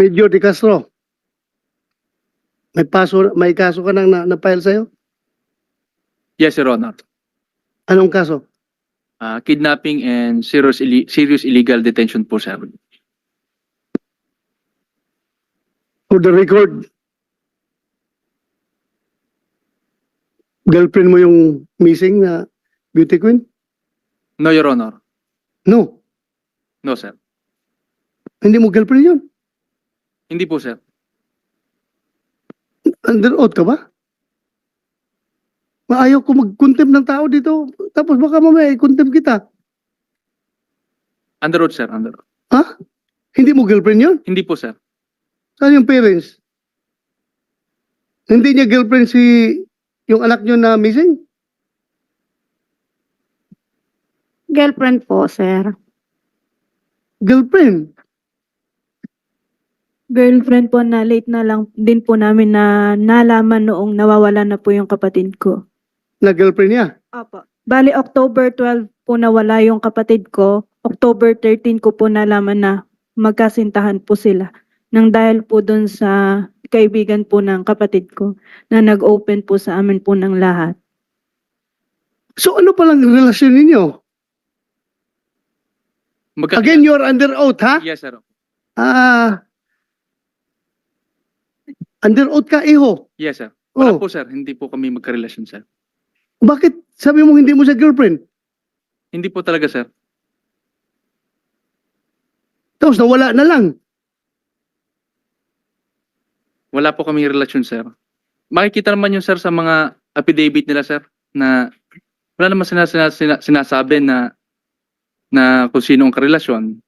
Major De Castro. May paso, may kaso ka nang na, na-file sa'yo? Yes, Your Honor. Anong kaso? Ah, kidnapping and serious, illi- serious illegal detention po, sir. For the record, girlfriend mo yung missing na beauty queen? No, Your Honor. No, No, sir. hindi mo girlfriend yun. Hindi po, sir. Under oath ka ba? Maayaw ko mag-contempt ng tao dito. Tapos baka mamaya i-contempt kita. Under oath, sir. Under oath. Ha? Hindi mo girlfriend yun? Hindi po, sir. Saan yung parents? Hindi niya girlfriend si yung anak niyo na missing? Girlfriend po, sir. Girlfriend. Girlfriend po na late na lang din po namin na nalaman noong nawawala na po yung kapatid ko. Na girlfriend niya. Opo. Bali, October 12 po nawala yung kapatid ko. October 13 ko po nalaman na magkasintahan po sila. Nang dahil po dun sa kaibigan po ng kapatid ko na nag-open po sa amin po ng lahat. So ano palang relasyon ninyo? Magka- Again, you're under oath, ha? Yes, sir. Ah. Under oath ka, iho. Yes, sir. Wala Oh, po, sir. Hindi po kami magkarelasyon, sir. bakit sabi mo hindi mo siya girlfriend? Hindi po talaga, sir. Tapos nawala na lang. Wala po kami relasyon, sir. Makikita naman yun, sir, sa mga affidavit nila, sir, na wala naman sina, sina- sina- sinasabi na na kung sino ang karelasyon.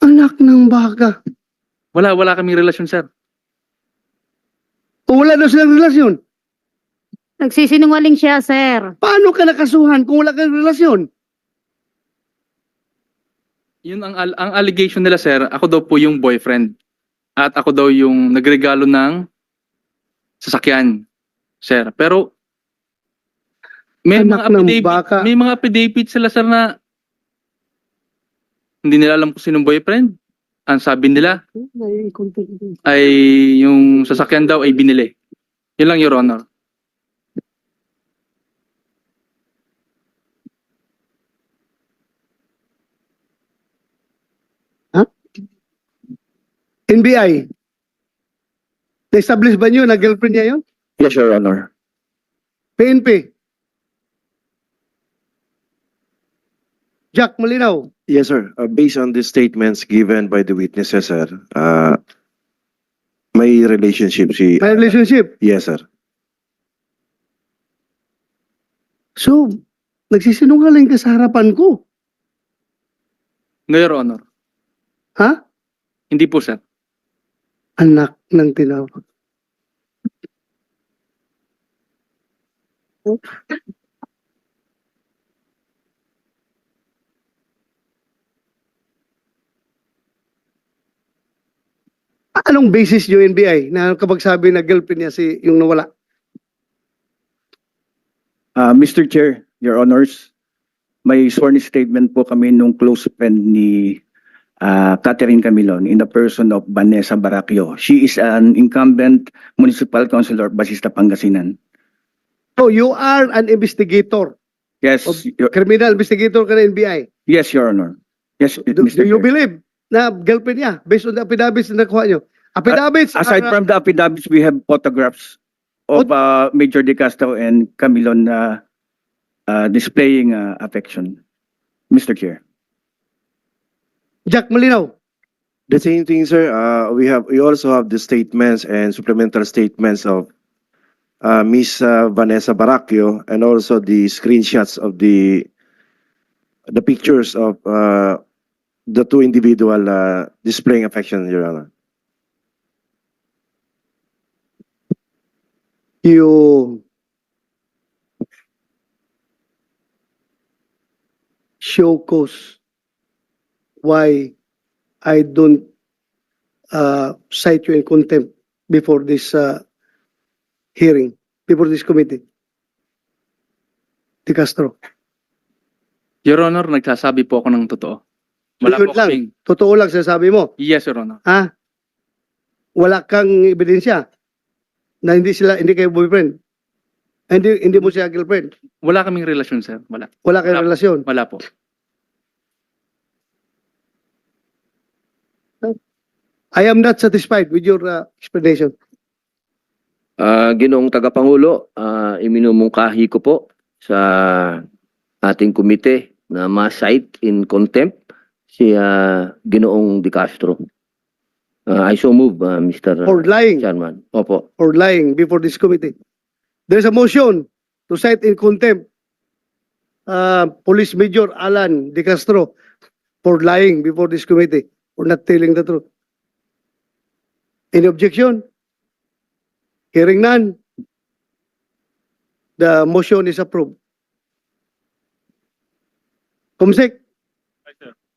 Anak ng baka. Wala, wala kami relasyon, sir. O wala daw silang relasyon. Nagsisinungaling siya, sir. Paano ka nakasuhan kung wala kang relasyon? Yun ang, al- ang allegation nila, sir. Ako daw po yung boyfriend. At ako daw yung nagregalo ng sasakyan, sir. Pero may Anak mga ng affidavit, baka. may mga affidavit sila, sir, na hindi nila alam kung sinong boyfriend. Ang sabi nila ay yung sasakyan daw ay binili. Yun lang, Your Honor. NBI. Na-establish ba niyo na girlfriend niya yun? Yes, Your Honor. PNP. Jack Malinaw. Yes, sir. Uh, based on the statements given by the witnesses, sir, uh, may relationship si... May relationship. Yes, sir. So, nagsisinungaling ka sa harapan ko. No, Your Honor. Ha? Hindi po, sir. Anak ng tinawag. Anong basis yung NBI na kapag sabi na girlfriend niya si yung nawala? Uh, Mr. Chair, Your Honors, may sworn statement po kami nung close friend ni uh, Catherine Camilon in the person of Vanessa Baracchio. She is an incumbent municipal councilor of Basista, Pangasinan. So, you are an investigator. Yes, Your- Criminal investigator ka ng NBI. yes, Your Honor. Yes, Do, Mr. do you Chair. believe na girlfriend niya based on the affidavits na nakuha niyo? Affidavits Aside are- from the affidavits, we have photographs of uh, Major De Castro and Camilon uh, uh, displaying uh, affection. Mr. Chair. Jack Malinaw. The same thing, sir. Uh, we have, we also have the statements and supplemental statements of uh, Miss uh, Vanessa Baracchio and also the screenshots of the the pictures of uh, the two individual uh, displaying affection, Your Honor. You show cause why I don't uh, cite you in contempt before this uh, hearing, before this committee. De Castro. Your Honor, nagsasabi po ako ng totoo. Wala Yun po lang. kaming, Totoo lang sinasabi mo. yes, Your Honor. Ha? Wala kang ebidensya na hindi sila, hindi kayo boyfriend. Hindi, hindi mo siya girlfriend. Wala kaming relasyon, sir. Wala. Wala kayong relasyon. Wala po. I am not satisfied with your uh, explanation. Ah, Ginoong Tagapangulo, ah, iminumungkahi ko po sa ating komite na ma-cite in contempt si ah, Ginoong De Castro. Ah, I so move, ah, Mr. For lying, Chairman. Opo. for lying before this committee. There's a motion to cite in contempt uh, Police Major Alan De Castro for lying before this committee, for not telling the truth. Any objection? Hearing none. The motion is approved. Kumsik,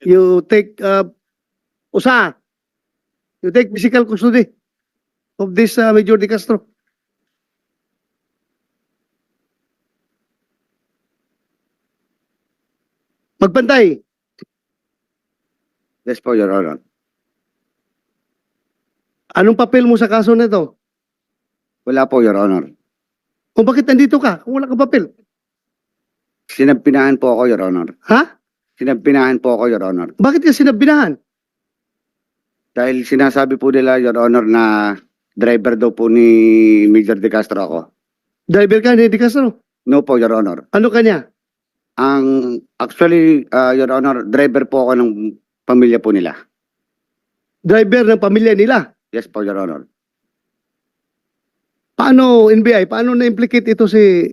you take, uh, usa, you take physical custody of this uh, Major De Castro. Magbantay. Yes po, Your Honor. Anong papel mo sa kaso na ito? Wala po, Your Honor. Kung bakit nandito ka, kung wala kang papel? Sinampinahan po ako, Your Honor. Ha? Sinampinahan po ako, Your Honor. Bakit ka sinabinahan? Dahil sinasabi po nila, Your Honor, na driver daw po ni Major De Castro ako. Driver ka ni De Castro. No po, Your Honor. Ano ka niya? Ang, actually, uh, Your Honor, driver po ako ng pamilya po nila. Driver ng pamilya nila. Yes po, Your Honor. Paano, NBI, paano na-implicate ito si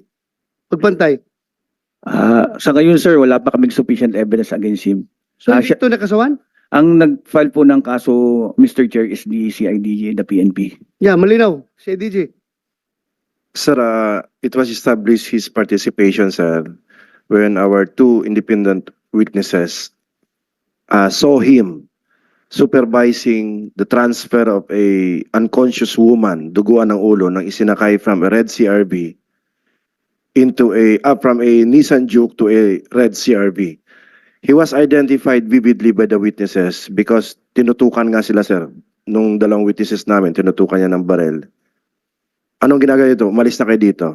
Magbantay? Ah, sa ngayon, sir, wala pa kaming sufficient evidence against him. So, Ah, hindi ito nakasawan? Ang nag-file po ng kaso, Mr. Chair, is the CIDJ, the PNP. Yeah, malinaw. Si DJ. Sir, uh, it was established his participation, sir, when our two independent witnesses uh, saw him supervising the transfer of a unconscious woman, duguan ng ulo, nang isinakay from a red CRV into a, uh, from a Nissan Juke to a red CRV. He was identified vividly by the witnesses because tinutukan nga sila, sir. Nung dalawang witnesses namin, tinutukan niya ng barel. Anong ginagawa dito? Umalis na kayo dito.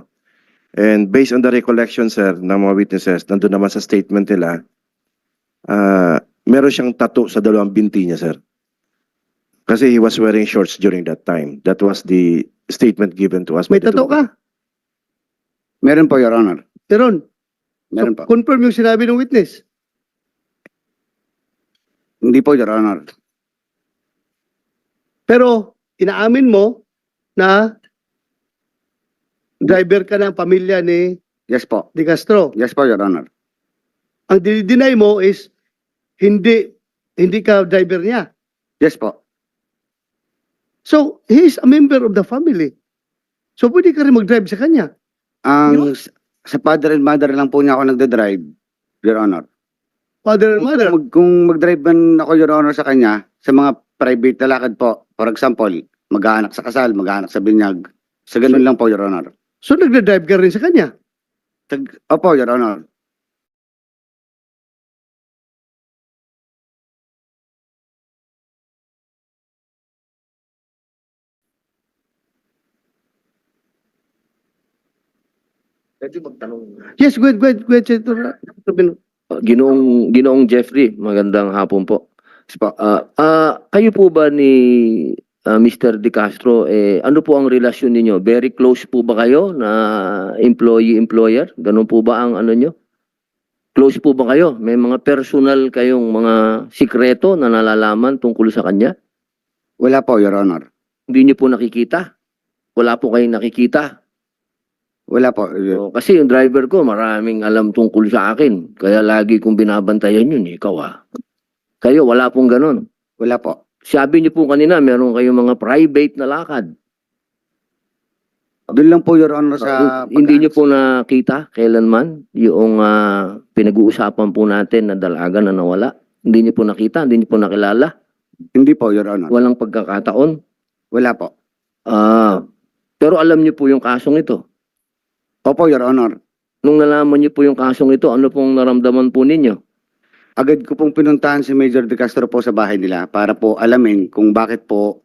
And based on the recollection, sir, ng mga witnesses, nandun naman sa statement nila, ah meron siyang tattoo sa dalawang binti niya, sir. Kasi he was wearing shorts during that time. That was the statement given to us. May two- ka? Meron po, Your Honor. Meron. Meron po. confirm yung sinabi ng witness. Hindi po, Your Honor. Pero, inaamin mo na driver ka ng pamilya ni Yes po. De Castro. Yes po, Your Honor. Ang dinideny mo is hindi hindi ka driver niya. Yes po. So, he is a member of the family. So, pwede ka rin mag-drive sa kanya. Ang, sa father and mother lang po niya ako nagda-drive, Your Honor. Father and mother. Kung, kung mag-drive man ako, Your Honor, sa kanya, sa mga private na lakad po, for example, mag-aanak sa kasal, mag-aanak sa binyag, sa ganun lang po, Your Honor. So, nagda-drive ka rin sa kanya. Tag, opo, Your Honor. Yes, go ahead, go ahead, go ahead, Senator Robin. Ginoong, Ginoong Jeffrey, magandang hapon po. Ah, ah, kayo po ba ni ah, Mr. De Castro, eh, ano po ang relasyon ninyo? Very close po ba kayo na employee-employer? Ganun po ba ang ano nyo? Close po ba kayo? May mga personal kayong mga sikreto na nalalaman tungkol sa kanya? Wala po, Your Honor. Hindi nyo po nakikita? Wala po kayong nakikita? Wala po. Oh, kasi yung driver ko, maraming alam tungkol sa akin. Kaya lagi kong binabantayan yun, ikaw ah. Kayo, wala pong ganon. Wala po. Sabi niyo po kanina, meron kayong mga private na lakad. Doon lang po, Your Honor, sa... Hindi niyo po nakita kailanman yung ah, pinag-uusapan po natin na dalaga na nawala. Hindi niyo po nakita, hindi niyo po nakilala. Hindi po, Your Honor. Walang pagkakataon. Wala po. Ah, pero alam niyo po yung kasong ito. Opo, Your Honor. Nung nalaman niyo po yung kasong ito, ano pong naramdaman po ninyo? agad ko pong pinuntahan si Major De Castro po sa bahay nila para po alamin kung bakit po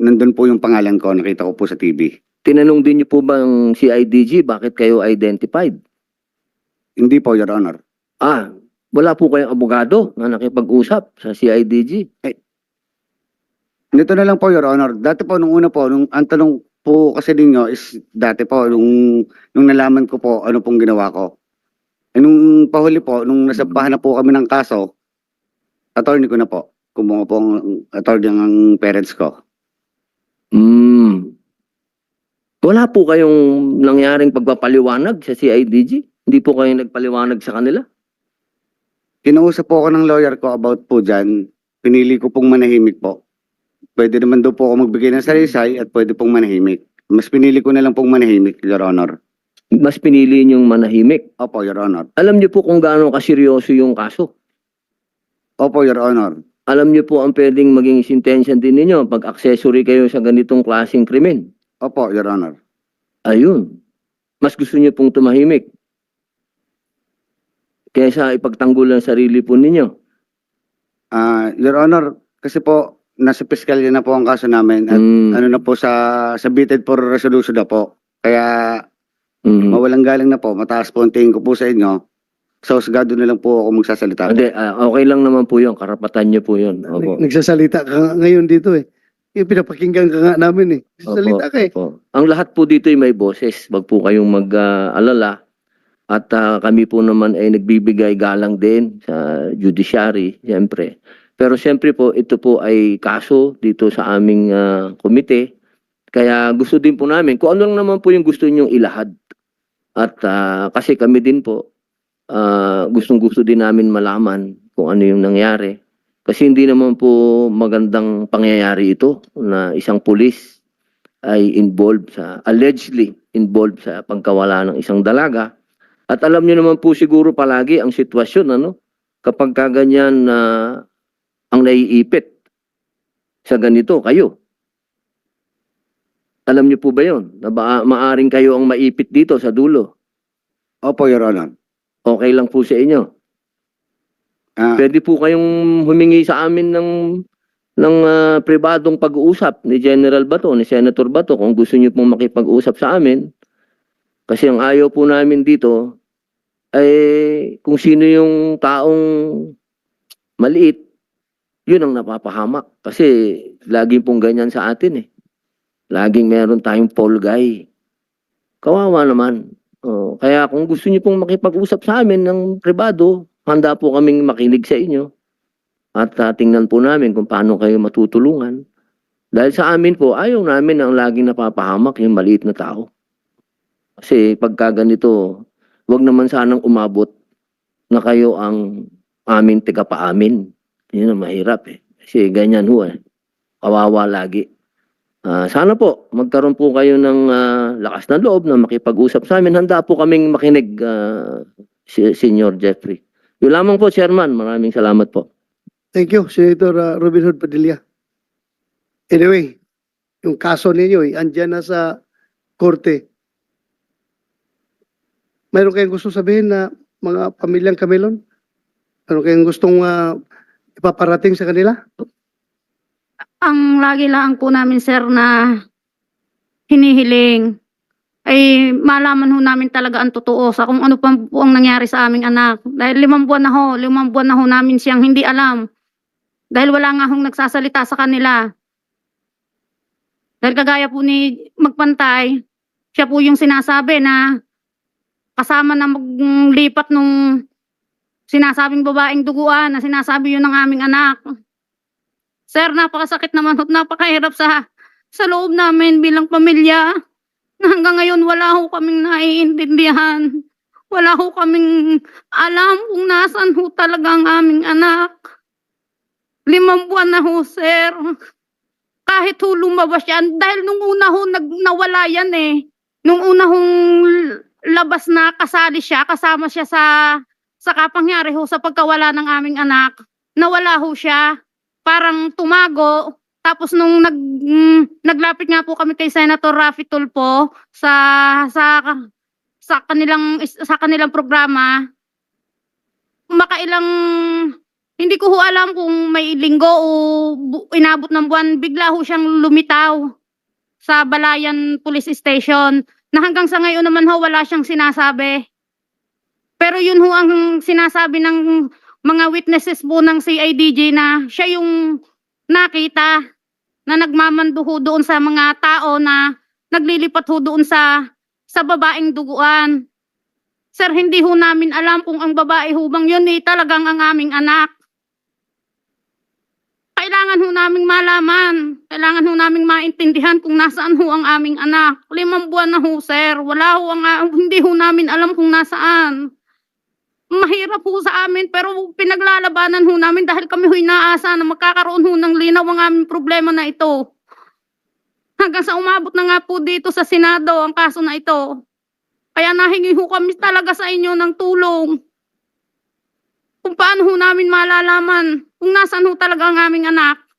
nandun po yung pangalan ko, nakita ko po sa TV. Tinanong din niyo po bang CIDG bakit kayo identified? Hindi po, Your Honor. Ah, wala po kayong abogado na nakipag-usap sa CIDG. Nito na lang po, Your Honor. Dati po, nung una po, nung ang tanong po kasi ninyo is dati po, nung, nung nalaman ko po ano pong ginawa ko. Eh, nung pahuli po, nung nasampahan na po kami ng kaso, attorney ko na po. Kumuha po ang attorney ang parents ko. Hmm. Wala po kayong nangyaring pagpapaliwanag sa CIDG? Hindi po kayo nagpaliwanag sa kanila? Kinausap po ako ng lawyer ko about po dyan. Pinili ko pong manahimik po. Pwede naman daw po ako magbigay ng salisay at pwede pong manahimik. Mas pinili ko na lang pong manahimik, Your Honor. Mas pinili niyong manahimik. Opo, Your Honor. Alam niyo po kung gaano kaseryoso yung kaso. Opo, Your Honor. Alam niyo po ang pwedeng maging sentensya din ninyo pag accessory kayo sa ganitong klaseng krimen. Opo, Your Honor. Ayun. Mas gusto niyo pong tumahimik. Kaysa ipagtanggol ang sarili po ninyo. Ah, Your Honor, kasi po, nasa piskalya na po ang kaso namin at Mm, ano na po sa submitted for resolution na po. Kaya mhm. mawalang galing na po, mataas po ang tingin ko po sa inyo. So, sagado na lang po ako magsasalita. Hindi, ah, okay lang naman po yun. Karapatan niyo po yun. Opo. Nagsasalita ka nga ngayon dito eh. Yung pinapakinggan ka nga namin eh. Nagsasalita ka eh. Opo. Ang lahat po dito ay may boses. Wag po kayong mag-alala. At ah, kami po naman ay nagbibigay galang din sa judiciary, siyempre. Pero siyempre po, ito po ay kaso dito sa aming ah, komite. Kaya gusto din po namin, kung ano lang naman po yung gusto nyong ilahad. At ah, kasi kami din po, ah, gustong-gusto din namin malaman kung ano yung nangyari. Kasi hindi naman po magandang pangyayari ito na isang pulis ay involved sa, allegedly involved sa pagkawala ng isang dalaga. At alam niyo naman po siguro palagi ang sitwasyon, ano? Kapag kaganyan na ang naiipit sa ganito, kayo. Alam niyo po ba yon Na ba, maaring kayo ang maipit dito sa dulo. Opo, Your Honor. Okay lang po sa inyo. Ah, Pwede po kayong humingi sa amin ng ng ah, pribadong pag-uusap ni General Bato, ni Senator Bato kung gusto niyo pong makipag-usap sa amin. Kasi ang ayaw po namin dito ay kung sino yung taong maliit, yun ang napapahamak. Kasi laging pong ganyan sa atin eh. Laging meron tayong fall guy. Kawawa naman. Oh, kaya kung gusto niyo pong makipag-usap sa amin ng pribado, handa po kaming makinig sa inyo. At ah, tingnan po namin kung paano kayo matutulungan. Dahil sa amin po, ayaw namin ang laging napapahamak yung maliit na tao. Kasi pagka ganito, wag naman sanang umabot na kayo ang aming tiga-paamin. Yun ang mahirap eh. Kasi ganyan ho eh. Kawawa lagi. Ah, sana po, magkaroon po kayo ng ah, lakas na loob na makipag-usap sa amin. Handa po kaming makinig, ah, si Senior Jeffrey. Yun lamang po, Chairman. Maraming salamat po. Thank you, Senator uh, Robin Hood Padilla. Anyway, yung kaso ninyo eh, andyan na sa korte. Mayroon kayong gusto sabihin na mga pamilyang Camilon? Mayroon kayong gustong uh, ipaparating sa kanila? Ang lagi lang po namin, sir, na hinihiling ay malaman ho namin talaga ang totoo sa kung ano pa po ang nangyari sa aming anak. Dahil limang buwan na ho, limang buwan na ho namin siyang hindi alam. Dahil wala nga hong nagsasalita sa kanila. Dahil kagaya po ni Magpantay, siya po yung sinasabi na kasama na maglipat nung sinasabing babaeng duguan na sinasabi yun ng aming anak. Sir, napakasakit naman at napakahirap sa sa loob namin bilang pamilya. Na hanggang ngayon wala ho kaming naiintindihan. Wala ho kaming alam kung nasan ho talaga ang aming anak. Limang buwan na ho, sir. Kahit ho lumabas yan, dahil nung una ho nag, nawala yan eh. Nung una hong labas na kasali siya, kasama siya sa sa kapangyari ho sa pagkawala ng aming anak. Nawala ho siya parang tumago. Tapos nung nag mm, naglapit nga po kami kay Senator Raffy Tulfo sa sa sa kanilang sa kanilang programa, makailang, hindi ko ho alam kung may linggo o inabot ng buwan, bigla ho siyang lumitaw sa Balayan Police Station na hanggang sa ngayon naman ho wala siyang sinasabi. Pero yun ho ang sinasabi ng mga witnesses po ng CIDJ na siya yung nakita na nagmamando ho doon sa mga tao na naglilipat ho doon sa sa babaeng duguan. Sir, hindi ho namin alam kung ang babae hubang yun eh, talagang ang aming anak. Kailangan ho naming malaman. Kailangan ho naming maintindihan kung nasaan ho ang aming anak. Limang buwan na ho, sir. Wala ho ang, hindi ho namin alam kung nasaan. Mahirap ho sa amin pero pinaglalabanan ho namin dahil kami ho inaasa na magkakaroon ho ng linaw ang aming problema na ito. Hanggang sa umabot na nga po dito sa Senado ang kaso na ito. Kaya nahingi ho kami talaga sa inyo ng tulong. Kung paano ho namin malalaman kung nasaan ho talaga ang aming anak.